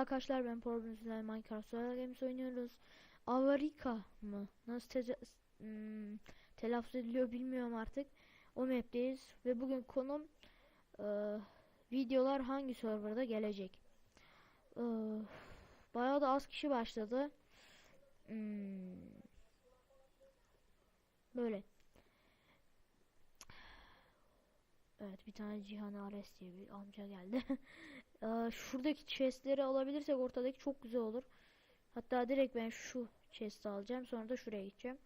arkadaşlar ben Problems'den Minecraft Survival Games oynuyoruz. Avarika mı? Nasıl te hmm, telaffuz ediliyor bilmiyorum artık. O map'teyiz ve bugün konum e, videolar hangi serverda gelecek. E, bayağı da az kişi başladı. Hmm, böyle. Evet bir tane Cihan Ares diye bir amca geldi. Şuradaki chestleri alabilirsek ortadaki çok güzel olur. Hatta direkt ben şu chest'i alacağım. Sonra da şuraya gideceğim.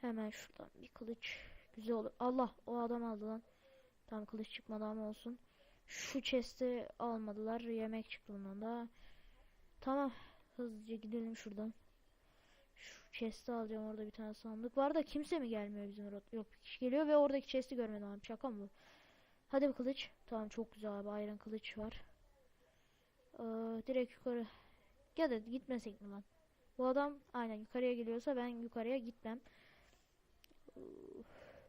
Hemen şuradan bir kılıç. Güzel olur. Allah o adam aldı lan. Tam kılıç çıkmadı ama olsun. Şu chest'i almadılar. Yemek çıktı bundan da. Tamam. Hızlıca gidelim şuradan. Chest'i alacağım. Orada bir tane sandık var da kimse mi gelmiyor bizim rot? Yok bir kişi geliyor ve oradaki chest'i görmedim abi. Şaka mı bu? Hadi bir kılıç. Tamam çok güzel abi. Iron kılıç var. Ee, direkt yukarı. Ya da gitmesek mi lan? Bu adam aynen yukarıya geliyorsa ben yukarıya gitmem.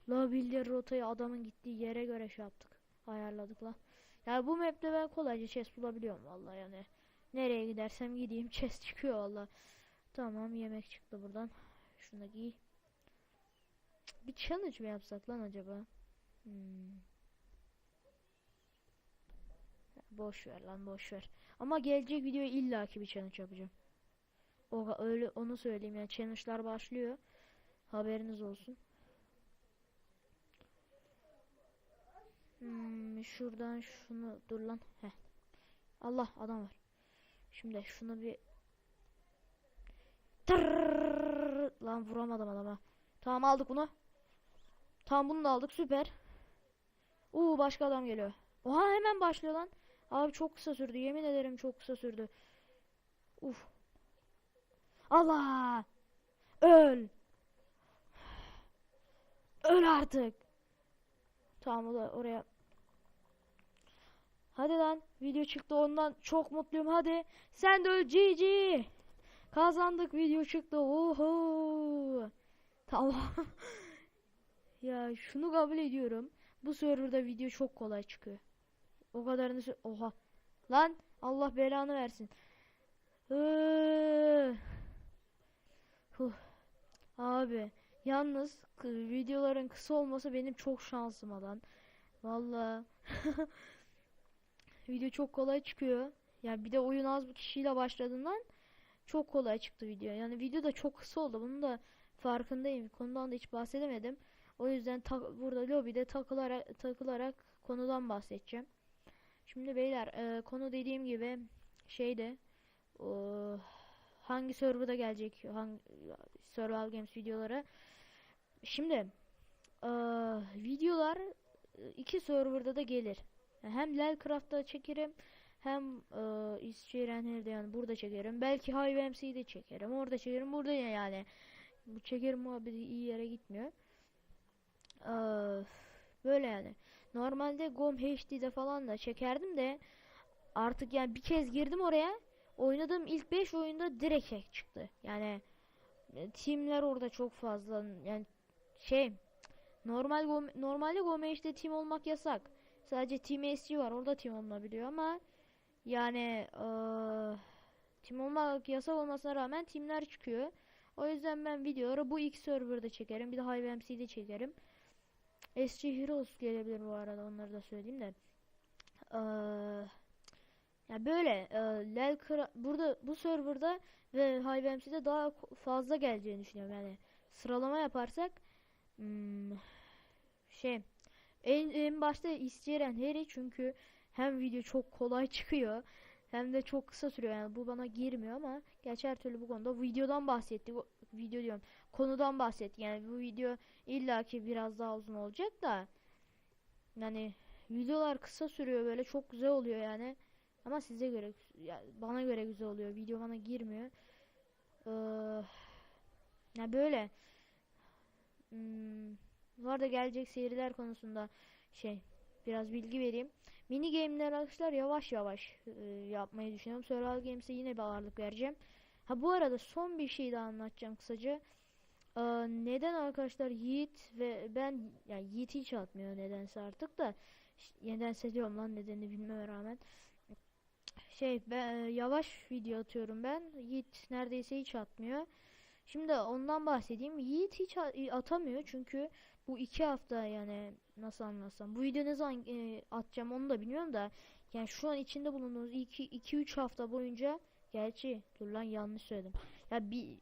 La bildiğin rotayı adamın gittiği yere göre şey yaptık. Ayarladık la. Ya bu map'te ben kolayca chest bulabiliyorum vallahi yani. Nereye gidersem gideyim chest çıkıyor valla. Tamam yemek çıktı buradan. Şunu da giy. Bir challenge mi yapsak lan acaba? Hmm. Boş ver lan boş ver. Ama gelecek videoya illaki bir challenge yapacağım. O öyle onu söyleyeyim yani challenge'lar başlıyor. Haberiniz olsun. Hmm, şuradan şunu dur lan. Heh. Allah adam var. Şimdi şunu bir Tırrrr, lan vuramadım adama. Tamam aldık bunu. Tamam bunu da aldık süper. Uuu başka adam geliyor. Oha hemen başlıyor lan. Abi çok kısa sürdü. Yemin ederim çok kısa sürdü. Uf. Allah. Öl. Öl artık. Tamam oraya. Hadi lan. Video çıktı ondan çok mutluyum. Hadi. Sen öl GG. Kazandık video çıktı. Oho. Tamam. ya şunu kabul ediyorum. Bu serverda video çok kolay çıkıyor. O kadarını Oha. Lan Allah belanı versin. Abi yalnız videoların kısa olması benim çok şansıma lan. Valla. Video çok kolay çıkıyor. Yani bir de oyun az bir kişiyle başladığından çok kolay çıktı video. Yani video da çok kısa oldu. Bunun da farkındayım. Konudan da hiç bahsedemedim. O yüzden ta- burada lobide takılarak takılarak konudan bahsedeceğim. Şimdi beyler e, konu dediğim gibi şeyde o, hangi serverda gelecek hangi survival games videoları. Şimdi e, videolar e, iki serverda da gelir. Hem Lelcraft'ta çekerim hem e, İsçirenher'de yani burada çekerim. Belki Hive MC'de çekerim. Orada çekerim. Burada ya yani. Bu çekerim muhabbeti iyi yere gitmiyor. Eee, böyle yani. Normalde GOM HD'de falan da çekerdim de artık yani bir kez girdim oraya. Oynadığım ilk 5 oyunda direkt hack çıktı. Yani e, teamler orada çok fazla yani şey normal normalde GOM HD'de team olmak yasak. Sadece Team SG var. Orada team olunabiliyor ama yani eee team olmak yasak olmasına rağmen teamler çıkıyor. O yüzden ben videoları bu iki serverda çekerim. Bir de Hive MC'de çekerim. SG Heroes gelebilir bu arada onları da söyleyeyim de. Eee ya böyle eee Lelcra burada bu serverda ve Hive MC'de daha fazla geleceğini düşünüyorum yani. Sıralama yaparsak hmm, şey en, en başta isteyen Harry çünkü hem video çok kolay çıkıyor hem de çok kısa sürüyor. Yani bu bana girmiyor ama gerçi her türlü bu konuda videodan bahsettik. Video diyorum konudan bahsettik. Yani bu video illaki biraz daha uzun olacak da yani videolar kısa sürüyor böyle çok güzel oluyor yani. Ama size göre ya bana göre güzel oluyor. Video bana girmiyor. Ee, ya böyle hmm, bu arada gelecek seriler konusunda şey biraz bilgi vereyim. Mini game'ler arkadaşlar yavaş yavaş e, yapmayı düşünüyorum. Survival Games'e yine bir ağırlık vereceğim. Ha bu arada son bir şey daha anlatacağım kısaca. Ee, neden arkadaşlar Yiğit ve ben yani Yiğit hiç atmıyor nedense artık da nedense diyorum lan nedenini bilmeme rağmen. şey ben, yavaş video atıyorum ben. Yiğit neredeyse hiç atmıyor. Şimdi ondan bahsedeyim. Yiğit hiç atamıyor çünkü bu iki hafta yani nasıl anlatsam. Bu video ne zaman e, atacağım onu da bilmiyorum da. Yani şu an içinde bulunduğumuz 2-3 hafta boyunca gerçi dur lan yanlış söyledim. Ya bir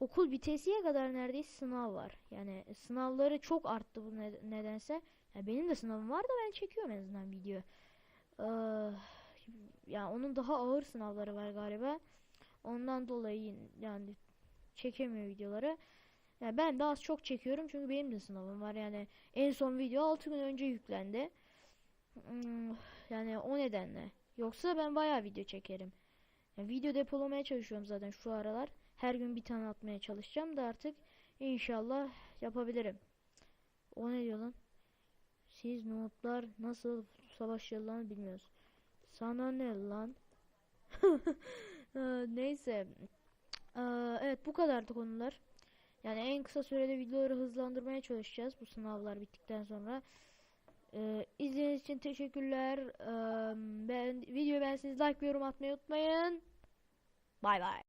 okul bitesiye kadar neredeyse sınav var. Yani sınavları çok arttı bu ne- nedense. Ya benim de sınavım var da ben çekiyorum en azından video. Eee yani onun daha ağır sınavları var galiba. Ondan dolayı yani çekemiyor videoları. Yani ben az çok çekiyorum çünkü benim de sınavım var. Yani en son video 6 gün önce yüklendi. Hmm, Yani o nedenle. Yoksa ben bayağı video çekerim. Yani video depolamaya çalışıyorum zaten şu aralar. Her gün bir tane atmaya çalışacağım da artık inşallah yapabilirim. O ne diyor lan? Siz notlar nasıl savaşıyorlar bilmiyoruz. Sana ne lan? Neyse. Evet bu kadardı konular. Yani en kısa sürede videoları hızlandırmaya çalışacağız bu sınavlar bittikten sonra. Ee, izlediğiniz için teşekkürler. Ee, ben videoyu beğenseniz like ve yorum atmayı unutmayın. Bay bay.